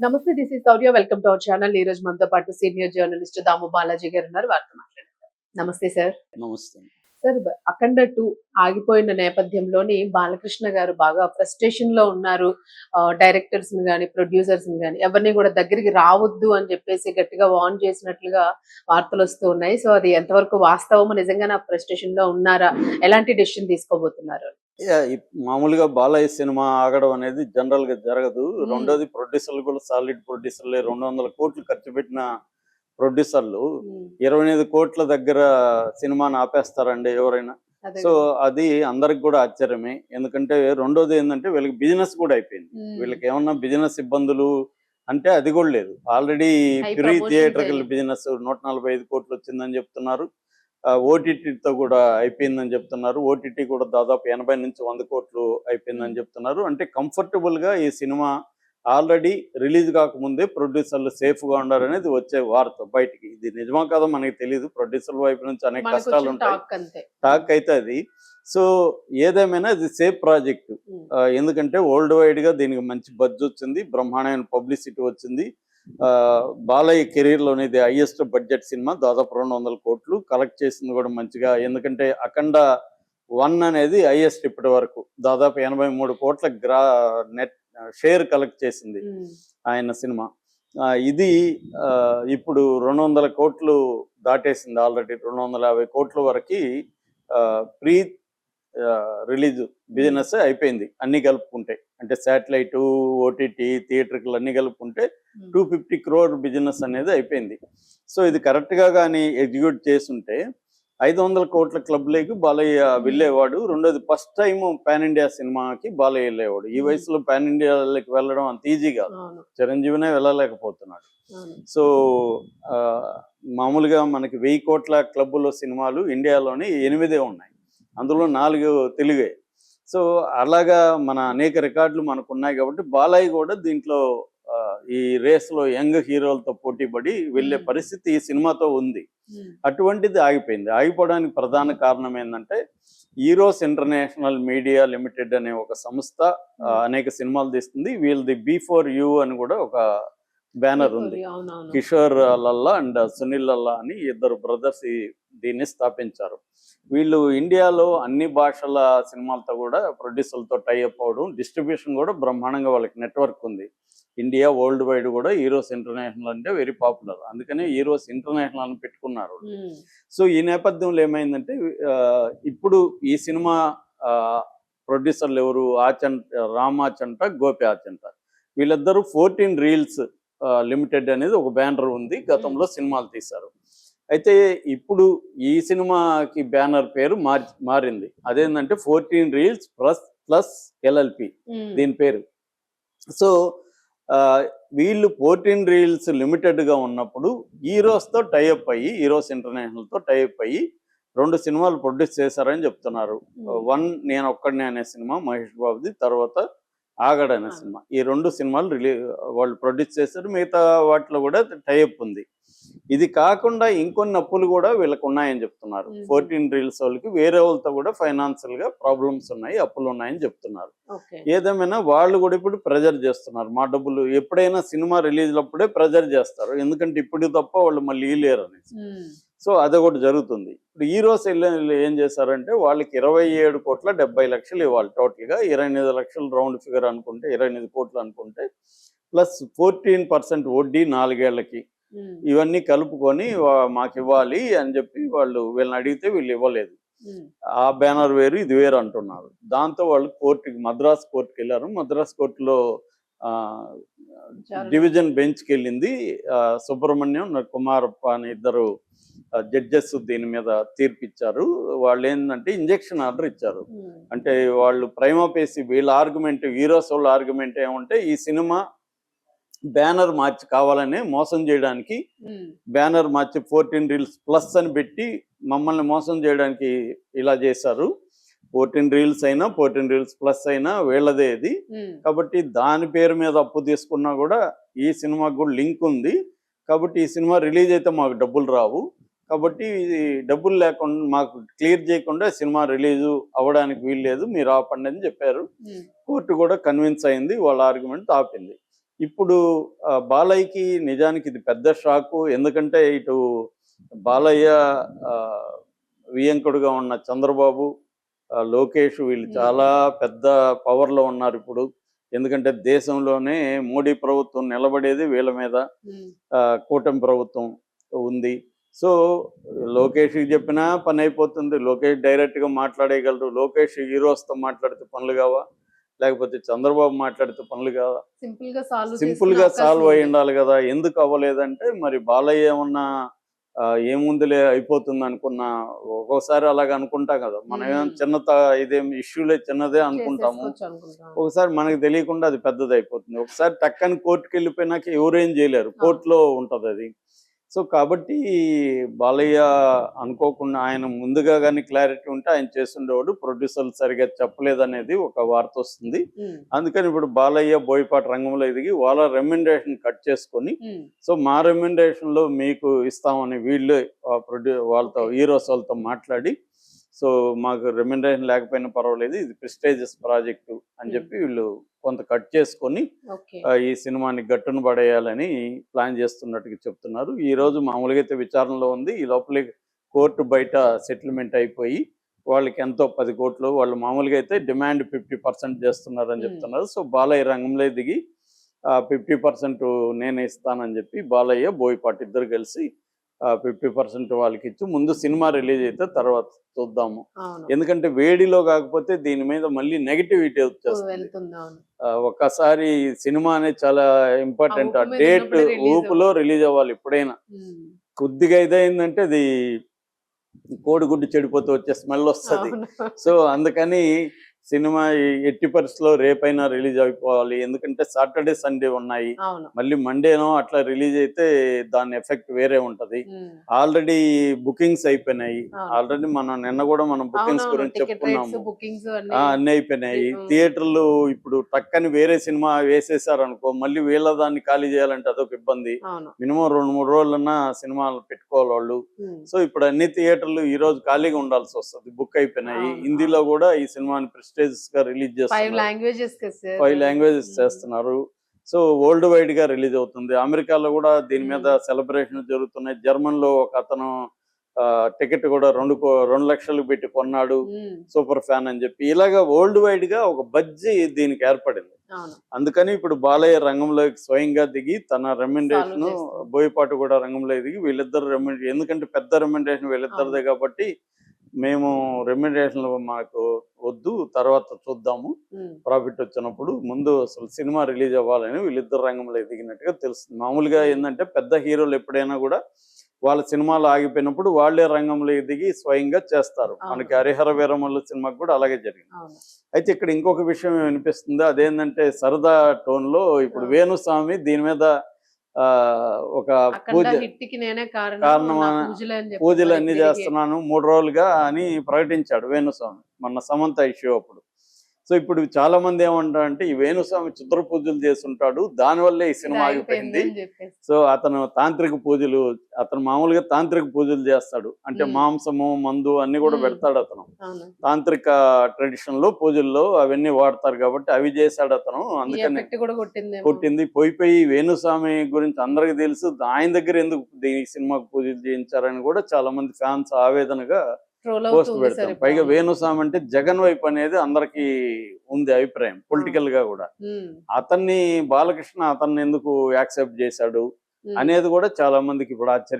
నమస్తే this is Sourya welcome to our channel ఈ రోజు మనతో పాటు సీనియర్ జర్నలిస్ట్ దాము బాలాజీ గారు ఉన్నారు. వారితో మాట్లాడతారు నమస్తే సార్ నమస్తే. సార్ అఖండ టూ ఆగిపోయిన నేపథ్యంలోని బాలకృష్ణ గారు బాగా ఫ్రస్ట్రేషన్లో ఉన్నారు. డైరెక్టర్స్ని కానీ ప్రొడ్యూసర్స్ని కానీ ఎవరిని కూడా దగ్గరికి రావద్దు అని చెప్పేసి గట్టిగా వార్న్ చేసినట్లుగా వార్తలు వస్తూ ఉన్నాయి. సో అది ఎంతవరకు వాస్తవమో నిజంగా నా ఫ్రస్ట్రేషన్లో ఉన్నారా? ఎలాంటి డెసిషన్ తీసుకోబోతున్నారు? మామూలుగా బాలయ్య సినిమా ఆగడం అనేది జనరల్గా జరగదు రెండోది ప్రొడ్యూసర్లు కూడా సాలిడ్ ప్రొడ్యూసర్లే. రెండు వందల కోట్లు ఖర్చు పెట్టిన ప్రొడ్యూసర్లు. ఇరవై ఎనిమిది కోట్ల దగ్గర సినిమాని ఆపేస్తారండి ఎవరైనా. సో అది అందరికి కూడా ఆశ్చర్యమే. ఎందుకంటే రెండోది ఏంటంటే వీళ్ళకి బిజినెస్ కూడా అయిపోయింది. వీళ్ళకి ఏమన్నా బిజినెస్ ఇబ్బందులు అంటే అది కూడా లేదు. ఆల్రెడీ ప్రీ అయ్యాయి. బిజినెస్ నూట నలభై ఐదు కోట్లు వచ్చిందని చెప్తున్నారు. ఓటీటీతో కూడా అయిపోయిందని చెప్తున్నారు. ఓటీటీ కూడా దాదాపు ఎనభై నుంచి వంద కోట్లు అయిపోయిందని చెప్తున్నారు. అంటే comfortable గా ఈ సినిమా ఆల్రెడీ రిలీజ్ కాకముందే ప్రొడ్యూసర్లు సేఫ్గా ఉండారనేది వచ్చే వార్త బయటికి. ఇది నిజమా కాదో మనకి తెలియదు ప్రొడ్యూసర్ వైపు నుంచి అనేక కష్టాలు ఉంటాయి టాక్ అయితే అది. సో ఏదేమైనా ఇది సేఫ్ ప్రాజెక్ట్. ఎందుకంటే వరల్డ్ వైడ్గా దీనికి మంచి బడ్జ్ వచ్చింది. బ్రహ్మాండమైన పబ్లిసిటీ వచ్చింది. బాలయ్య కెరీర్లోని ఇది హైయెస్ట్ బడ్జెట్ సినిమా దాదాపు రెండు వందల కోట్లు. కలెక్ట్ చేసింది కూడా మంచిగా. ఎందుకంటే అఖండ వన్ అనేది హైయెస్ట్ ఇప్పటి వరకు. దాదాపు ఎనభై మూడు కోట్ల గ్రా నెట్ షేర్ కలెక్ట్ చేసింది. ఆయన సినిమా. ఇది ఇప్పుడు రెండు వందల కోట్లు దాటేసింది ఆల్రెడీ. రెండు వందల యాభై కోట్ల వరకు ప్రీ రిలీజ్ బిజినెస్ అయిపోయింది. అన్ని కలుపుకుంటే. అంటే శాటిలైట్ ఓటీటీ థియేటర్లు అన్ని కలుపుకుంటే. టూ ఫిఫ్టీ క్రోర్ బిజినెస్ అనేది అయిపోయింది. సో ఇది కరెక్ట్గా కానీ ఎగ్జిక్యూట్ చేస్తుంటే ఐదు వందల కోట్ల క్లబ్లోకి బాలయ్య వెళ్ళేవాడు. రెండోది ఫస్ట్ టైం పాన్ ఇండియా సినిమాకి బాలయ్య వెళ్ళేవాడు. ఈ. వయసులో పాన్ ఇండియాలోకి వెళ్ళడం అంత ఈజీ కాదు. చిరంజీవినే వెళ్ళలేకపోతున్నాడు. సో మామూలుగా మనకి వెయ్యి కోట్ల క్లబ్బులో సినిమాలు ఇండియాలోని ఎనిమిదే ఉన్నాయి. అందులో నాలుగు తెలుగే. సో అలాగా మన అనేక రికార్డులు మనకు ఉన్నాయి కాబట్టి బాలయ్య కూడా దీంట్లో ఈ రేస్లో యంగ్ హీరోలతో పోటీపడి వెళ్ళే. పరిస్థితి ఈ సినిమాతో ఉంది. అటువంటిది ఆగిపోయింది. ఆగిపోవడానికి ప్రధాన కారణం ఏంటంటే ఈరోస్ ఇంటర్నేషనల్ మీడియా లిమిటెడ్ అనే ఒక సంస్థ అనేక సినిమాలు తీస్తుంది. వీళ్ళది బీ ఫోర్ యూ అని కూడా ఒక బ్యానర్ ఉంది. కిషోర్ లల్లా అండ్ సునీల్ లల్లా అని ఇద్దరు బ్రదర్స్ దీన్ని స్థాపించారు. వీళ్ళు ఇండియాలో అన్ని భాషల సినిమాలతో కూడా ప్రొడ్యూసర్లతో టైఅప్ అవడం డిస్ట్రిబ్యూషన్ కూడా బ్రహ్మాండంగా వాళ్ళకి నెట్వర్క్ ఉంది. ఇండియా వరల్డ్ వైడ్ కూడా హీరోస్ ఇంటర్నేషనల్ అంటే వెరీ పాపులర్. అందుకనే హీరోస్ ఇంటర్నేషనల్ అని పెట్టుకున్నారు ఉమ్. సో ఈ నేపథ్యంలో ఏమైందంటే ఇప్పుడు ఈ సినిమా ప్రొడ్యూసర్లు ఎవరు? ఆచంట రామ్ ఆచంట గోపి ఆచంట. వీళ్ళిద్దరూ ఫోర్టీన్ రీల్స్ లిమిటెడ్ అనేది ఒక బ్యానర్ ఉంది. గతంలో సినిమాలు తీశారు. అయితే ఇప్పుడు ఈ సినిమాకి బ్యానర్ పేరు మారి మారింది. అదేంటంటే fourteen reels plus plus LLP um. దీని పేరు. సో వీళ్ళు ఫోర్టీన్ రీల్స్ లిమిటెడ్గా ఉన్నప్పుడు హీరోస్తో టైఅప్ అయ్యి హీరోస్ ఇంటర్నేషనల్తో టైఅప్ అయ్యి రెండు సినిమాలు ప్రొడ్యూస్ చేశారని చెప్తున్నారు ఉమ్. వన్ నేను ఒక్కడినే అనే సినిమా మహేష్ బాబుది తర్వాత ఆగడ్ అనే. సినిమా ఈ రెండు సినిమాలు రిలీ వాళ్ళు ప్రొడ్యూస్ చేశారు మిగతా వాటిలో కూడా టైఅప్ ఉంది ఇది కాకుండా ఇంకొన్ని అప్పులు కూడా వీళ్ళకి ఉన్నాయని చెప్తున్నారు. ఫోర్టీన్ రీల్స్ వాళ్ళకి వేరే వాళ్ళతో కూడా ఫైనాన్షియల్గా ప్రాబ్లమ్స్ ఉన్నాయి అప్పులు ఉన్నాయని చెప్తున్నారు. ఏదేమైనా వాళ్ళు కూడా ఇప్పుడు ప్రెజర్ చేస్తున్నారు. మా డబ్బులు ఎప్పుడైనా సినిమా రిలీజ్ అప్పుడే ప్రెజర్ చేస్తారు. ఎందుకంటే ఇప్పుడు తప్ప వాళ్ళు మళ్ళీ లేరు అనేసి. సో అది ఒకటి జరుగుతుంది. ఇప్పుడు ఈ రోజు ఏం చేశారంటే వాళ్ళకి ఇరవై ఏడు కోట్ల డెబ్బై లక్షలు ఇవ్వాలి. టోటల్గా ఇరవై ఎనిమిది లక్షలు రౌండ్ ఫిగర్ అనుకుంటే ఇరవై ఎనిమిది కోట్లు అనుకుంటే ప్లస్ ఫోర్టీన్ పర్సెంట్ వడ్డీ నాలుగేళ్ళకి. ఇవన్నీ కలుపుకొని మాకు ఇవ్వాలి అని చెప్పి వాళ్ళు వీళ్ళని అడిగితే వీళ్ళు ఇవ్వలేదు. ఆ బ్యానర్ వేరు ఇది వేరు అంటున్నారు దాంతో వాళ్ళు కోర్టుకి మద్రాస్ కోర్టుకి వెళ్ళారు మద్రాస్ కోర్టులో. డివిజన్ బెంచ్కి వెళ్ళింది సుబ్రహ్మణ్యం కుమారప్ప అని ఇద్దరు జడ్జెస్ దీని మీద తీర్పిచ్చారు వాళ్ళు ఏంటంటే ఇంజెక్షన్ ఆర్డర్ ఇచ్చారు. అంటే వాళ్ళు ప్రైమాపేసి వీళ్ళ ఆర్గ్యుమెంట్ హీరోస్ వాళ్ళ ఆర్గ్యుమెంట్ ఏమంటే ఈ సినిమా బ్యానర్ మార్చి కావాలనే మోసం చేయడానికి. బ్యానర్ మార్చి ఫోర్టీన్ రీల్స్ ప్లస్ అని పెట్టి మమ్మల్ని మోసం చేయడానికి ఇలా చేశారు. ఫోర్టీన్ రీల్స్ అయినా ఫోర్టీన్ రీల్స్ ప్లస్ అయినా వీళ్ళదే ఇది. కాబట్టి దాని పేరు మీద అప్పు తీసుకున్నా కూడా ఈ సినిమాకు కూడా లింక్ ఉంది. కాబట్టి ఈ సినిమా రిలీజ్ అయితే మాకు డబ్బులు రావు. కాబట్టి ఇది డబ్బులు లేకుండా మాకు క్లియర్ చేయకుండా సినిమా రిలీజ్ అవ్వడానికి వీల్లేదు. మీరు ఆపండి అని చెప్పారు. కోర్టు కూడా కన్విన్స్ అయింది. వాళ్ళ ఆర్గ్యుమెంట్ ఆపింది. ఇప్పుడు బాలయ్యకి నిజానికి ఇది పెద్ద షాకు. ఎందుకంటే ఇటు బాలయ్య వియంకుడుగా ఉన్న చంద్రబాబు లోకేష్ వీళ్ళు. చాలా పెద్ద పవర్లో ఉన్నారు ఇప్పుడు. ఎందుకంటే దేశంలోనే మోడీ ప్రభుత్వం నిలబడేది వీళ్ళ మీద కూటమి ప్రభుత్వం ఉంది. సో లోకేష్కి చెప్పినా పని అయిపోతుంది. లోకేష్ డైరెక్ట్గా మాట్లాడేయగలరు. లోకేష్ హీరోస్తో మాట్లాడితే పనులు కావా? లేకపోతే చంద్రబాబు మాట్లాడితే పనులు కావా సింపుల్గా సాల్వ్ సింపుల్గా సాల్వ్ అయి ఉండాలి కదా ఎందుకు అవ్వలేదంటే మరి బాలయ్య ఏమన్నా ఏముందిలే అయిపోతుంది అనుకున్నా ఒక్కోసారి అలాగ అనుకుంటాం కదా. మనం. చిన్న ఇదేం ఇష్యూలే చిన్నదే అనుకుంటాము. అనుకుంటాము ఒకసారి మనకు తెలియకుండా అది పెద్దది అయిపోతుంది ఒకసారి టక్కని కోర్టుకి వెళ్ళిపోయినాక ఎవరేం చేయలేరు. కోర్టులో ఉంటది అది సో కాబట్టి బాలయ్య అనుకోకుండా ఆయన ముందుగా కానీ క్లారిటీ ఉంటే ఆయన చేస్తుండేవాడు. ప్రొడ్యూసర్లు సరిగా చెప్పలేదనేది ఒక వార్త వస్తుంది. అందుకని ఇప్పుడు బాలయ్య బోయపాటి రంగంలో ఎదిగి వాళ్ళ రెమ్యునరేషన్ కట్ చేసుకొని సో మా రెమ్యునరేషన్లో మీకు ఇస్తామని వీళ్ళు ప్రొడ్యూ వాళ్ళతో హీరోస్ వాళ్ళతో మాట్లాడి సో మాకు రెమ్యునరేషన్ లేకపోయినా పర్వాలేదు ఇది ప్రిస్టేజియస్ ప్రాజెక్టు అని చెప్పి వీళ్ళు కొంత కట్ చేసుకొని ఈ సినిమాని గట్టును పడేయాలని ప్లాన్ చేస్తున్నట్టుగా చెప్తున్నారు. ఈ రోజు మామూలుగా అయితే విచారణలో ఉంది. ఈ లోపల కోర్టు బయట సెటిల్మెంట్ అయిపోయి వాళ్ళకి ఎంతో పది కోట్లు వాళ్ళు మామూలుగా అయితే డిమాండ్ ఫిఫ్టీ పర్సెంట్ చేస్తున్నారు అని Hmm. చెప్తున్నారు. సో బాలయ్య రంగంలో దిగి ఫిఫ్టీ పర్సెంట్ నేను ఇస్తానని చెప్పి బాలయ్య బోయపాటి ఇద్దరు కలిసి ఫిఫ్టీ పర్సెంట్ వాళ్ళకి ఇచ్చి ముందు సినిమా రిలీజ్ అయితే తర్వాత చూద్దాము. ఎందుకంటే వేడిలో కాకపోతే దీని మీద మళ్ళీ నెగిటివిటీ వచ్చేస్తుంది. ఒక్కసారి సినిమా అనేది చాలా ఇంపార్టెంట్ ఆ డేట్ ఊపులో రిలీజ్ అవ్వాలి ఎప్పుడైనా. కొద్దిగా ఇదైందంటే అది కోడిగుడ్డు చెడిపోతూ వచ్చే స్మెల్ వస్తుంది. సో అందుకని సినిమా ఎట్టి పరిస్థితిలో రేపైనా రిలీజ్ అయిపోవాలి. ఎందుకంటే సాటర్డే సండే ఉన్నాయి. మళ్ళీ మండేనో అట్లా రిలీజ్ అయితే దాని ఎఫెక్ట్ వేరే ఉంటది. ఆల్రెడీ బుకింగ్స్ అయిపోయినాయి. ఆల్రెడీ మనం నిన్న కూడా మనం బుకింగ్స్ గురించి చెప్పుకున్నాము. అన్ని అయిపోయినాయి. థియేటర్లు ఇప్పుడు టక్కని వేరే సినిమా వేసేసారు అనుకో మళ్ళీ వీళ్ళ దాన్ని ఖాళీ చేయాలంటే అదొక ఇబ్బంది. మినిమం రెండు మూడు రోజులన్నా సినిమాలు పెట్టుకోవాలి వాళ్ళు. సో ఇప్పుడు అన్ని థియేటర్లు ఈ రోజు ఖాళీగా ఉండాల్సి వస్తుంది. బుక్ అయిపోయినాయి. హిందీలో కూడా ఈ సినిమాని ప్రెస్టేజ్గా రిలీజ్ చేస్తున్నారు. ఫైవ్ లాంగ్వేజెస్ చేస్తున్నారు. సో వరల్డ్ వైడ్గా రిలీజ్ అవుతుంది. అమెరికాలో కూడా దీని మీద Hmm. సెలబ్రేషన్ జరుగుతున్నాయి. జర్మన్లో ఒక అతను టికెట్ కూడా రెండు రెండు లక్షలు పెట్టి కొన్నాడు. సూపర్ ఫ్యాన్ అని చెప్పి. ఇలాగా వరల్డ్ వైడ్గా ఒక బజ్జి దీనికి ఏర్పడింది. అందుకని ఇప్పుడు బాలయ్య రంగంలోకి స్వయంగా దిగి తన రెమ్యునరేషన్ చేస్తున్నారు. బోయపాటు కూడా రంగంలో దిగి వీళ్ళిద్దరు రెమ్యునరేషన్ ఎందుకంటే పెద్ద రెమ్యునరేషన్ వీళ్ళిద్దరిదే కాబట్టి మేము రెమ్యునరేషన్ మాకు వద్దు తర్వాత చూద్దాము. ప్రాఫిట్ వచ్చినప్పుడు ముందు అసలు సినిమా రిలీజ్ అవ్వాలని వీళ్ళిద్దరు రంగంలో ఎదిగినట్టుగా తెలుస్తుంది. మామూలుగా ఏంటంటే పెద్ద హీరోలు ఎప్పుడైనా కూడా వాళ్ళ సినిమాలు ఆగిపోయినప్పుడు వాళ్ళే రంగంలో ఎదిగి స్వయంగా చేస్తారు. మనకి హరిహర వీరమల్లు సినిమాకి కూడా అలాగే జరిగింది. అయితే ఇక్కడ ఇంకొక విషయం వినిపిస్తుంది అదేంటంటే సరదా టోన్లో ఇప్పుడు. వేణుస్వామి దీని మీద ఒక పూజ కారణం పూజలు అన్ని చేస్తున్నాను. మూడు రోజులుగా అని ప్రకటించాడు వేణుస్వామి మొన్న సమంత ఇష్యూ అప్పుడు. సో ఇప్పుడు చాలా మంది ఏమంటారంటే ఈ వేణుస్వామి చిత్ర పూజలు చేస్తుంటాడు దానివల్లే ఈ సినిమా ఆగిపోయింది. సో అతను తాంత్రిక పూజలు అతను మామూలుగా తాంత్రిక పూజలు చేస్తాడు. అంటే. మాంసము మందు అన్ని కూడా. పెడతాడు అతను. తాంత్రిక ట్రెడిషన్లో పూజల్లో అవన్నీ వాడతారు కాబట్టి అవి చేశాడు అతను. అందుకని కొట్టింది కొట్టింది. పోయి పోయి వేణుస్వామి గురించి అందరికి తెలుసు. ఆయన దగ్గర ఎందుకు ఈ సినిమాకు పూజలు చేయించారని కూడా చాలా మంది ఫ్యాన్స్ ఆవేదనగా పోస్ట్ సరే పైగా వేణుస్వామి అంటే జగన్ వైపు అనేది అందరికి ఉంది అభిప్రాయం పొలిటికల్గా కూడా. అతన్ని బాలకృష్ణ అతన్ని ఎందుకు యాక్సెప్ట్ చేశాడు అనేది కూడా చాలా మందికి ఇప్పుడు ఆశ్చర్యం